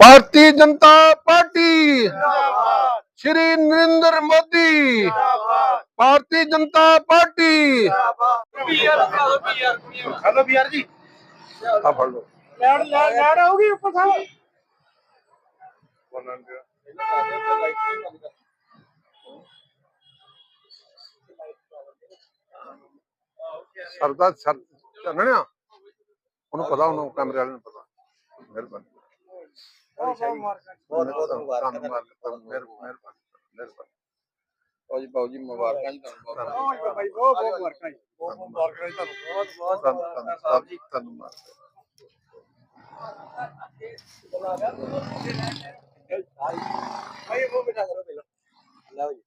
Bharatiya Janata party. Shri Narendra Modi. Bharatiya Janata party. Hello BR ji. ਆ ਫੜ ਲਓ। ਲੈਣ ਲੈਣ ਆਉਗੀ ਉੱਪਰ ਸਾਹਿਬ? ਸਰਦਾ ਸਰ ਚਾਨਣਿਆ ਉਹਨੂੰ ਪਤਾ ਉਹਨੂੰ ਕੈਮਰੇ ਵਾਲੇ ਨੂੰ ਪਤਾ। ਮਿਹਰਬਾਨੀ। ਬਹੁਤ ਬਹੁਤ ਬਹੁਤ ਧੰਨਵਾਦ ਮਿਹਰਬਾਨੀ ਮਿਹਰਬਾਨੀ। ਜੀ ਬਾਊ ਜੀ ਮੁਬਾਰਕਾਂ ਜੀ ਤੁਹਾਨੂੰ ਬਹੁਤ ਬਹੁਤ ਭਾਈ ਬਹੁਤ ਬਹੁਤ ਮੁਬਾਰਕਾਂ ਜੀ। ਬਹੁਤ ਬਹੁਤ ਮੁਬਾਰਕਾਂ ਜੀ ਤੁਹਾਨੂੰ ਬਹੁਤ ਬਹੁਤ ਧੰਨਵਾਦ ਧੰਨਵਾਦ। ਭਾਈ ਉਹ ਬਿਠਾ ਕਰੋ ਪਹਿਲਾਂ। ਲਓ ਜੀ।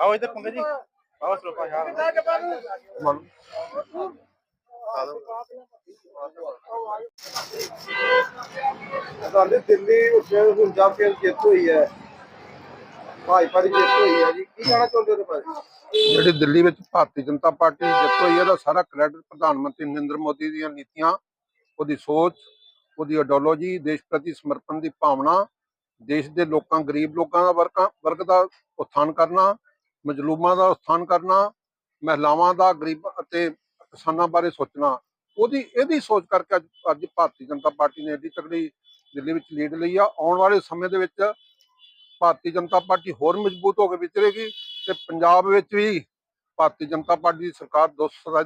ਆਓ ਇੱਧਰ ਪੰਗਾ ਜੀ। ਆਓ ਸਰਪਾ ਯਾਰ। ਮਨ ਸਾਡੇ ਦਿੱਲੀ ਉੱਤੇ ਹੁਣ ਜਾ ਕੇ ਜਿੱਤ ਹੋਈ ਹੈ। ਭਾਜਪਾ ਦੀ ਜਿੱਤ ਹੋਈ ਹੈ ਜੀ। ਕੀ ਕਹਿਣਾ ਚਾਹੁੰਦੇ ਹੋ ਭਾਈ ਜਿਹੜੀ ਦਿੱਲੀ ਵਿੱਚ ਭਾਰਤੀ ਜਨਤਾ ਪਾਰਟੀ ਦੀ ਜਿੱਤ ਹੋਈ ਹੈ ਦਾ ਸਾਰਾ ਕ੍ਰੈਡਿਟ ਪ੍ਰਧਾਨ ਮੰਤਰੀ ਨਰਿੰਦਰ ਮੋਦੀ ਦੀਆਂ ਨੀਤੀਆਂ ਉਹਦੀ ਸੋਚ ਉਹਦੀ ਆਈਡੀਓਲੋਜੀ ਦੇਸ਼ ਪ੍ਰਤੀ ਸਮਰਪਣ ਦੀ ਭਾਵਨਾ ਦੇਸ਼ ਦੇ ਲੋਕਾਂ ਗਰੀਬ ਲੋਕਾਂ ਦਾ ਵਰਕਾਂ ਵਰਗ ਦਾ ਉਤਥਾਨ ਕਰਨਾ ਮਜਲੂਮਾਂ ਦਾ ਉਤਥਾਨ ਕਰਨਾ, ਮਹਿਲਾਵਾਂ ਦਾ, ਗਰੀਬ ਅਤੇ ਕਿਸਾਨਾਂ ਬਾਰੇ ਸੋਚਣਾ, ਉਹਦੀ, ਇਹਦੀ ਸੋਚ ਕਰਕੇ ਅੱਜ ਅੱਜ ਭਾਰਤੀ ਜਨਤਾ ਪਾਰਟੀ ਨੇ ਏਡੀ ਤਕੜੀ ਦਿੱਲੀ ਵਿੱਚ ਲੀਡ ਲਈ ਆ। ਆਉਣ ਵਾਲੇ ਸਮੇਂ ਦੇ ਵਿੱਚ ਭਾਰਤੀ ਜਨਤਾ ਪਾਰਟੀ ਹੋਰ ਮਜ਼ਬੂਤ ਹੋ ਕੇ ਵਿਚਰੇਗੀ ਤੇ ਪੰਜਾਬ ਵਿੱਚ ਵੀ ਭਾਰਤੀ ਜਨਤਾ ਪਾਰਟੀ ਦੀ ਸਰਕਾਰ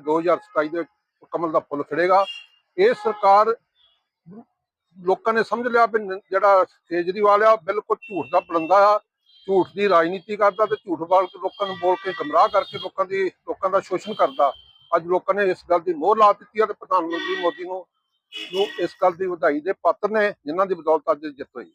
2027 ਦੇ ਕਮਲ ਦਾ ਫੁੱਲ ਖਿੜੇਗਾ। ਇਹ ਸਰਕਾਰ ਲੋਕਾਂ ਨੇ ਸਮਝ ਲਿਆ ਵੀ ਜਿਹੜਾ ਕੇਜਰੀਵਾਲ ਆ, ਬਿਲਕੁਲ ਝੂਠ ਦਾ ਪਲੰਦਾ ਆ। ਝੂਠ ਦੀ ਰਾਜਨੀਤੀ ਕਰਦਾ ਤੇ ਝੂਠ ਬਾਲ ਕੇ ਲੋਕਾਂ ਨੂੰ ਬੋਲ ਕੇ ਗਮਰਾਹ ਕਰਕੇ ਲੋਕਾਂ ਦੀ, ਲੋਕਾਂ ਦਾ ਸ਼ੋਸ਼ਣ ਕਰਦਾ। ਅੱਜ ਲੋਕਾਂ ਨੇ ਇਸ ਗੱਲ ਦੀ ਮੋਹਰ ਲਾ ਦਿੱਤੀ ਹੈ ਤੇ ਪ੍ਰਧਾਨ ਮੰਤਰੀ ਮੋਦੀ ਨੂੰ ਨੂੰ ਇਸ ਗੱਲ ਦੀ ਵਧਾਈ ਦੇ ਪਾਤਰ ਨੇ, ਜਿਨ੍ਹਾਂ ਦੀ ਬਦੌਲਤ ਅੱਜ ਜਿੱਤ ਹੋਈ।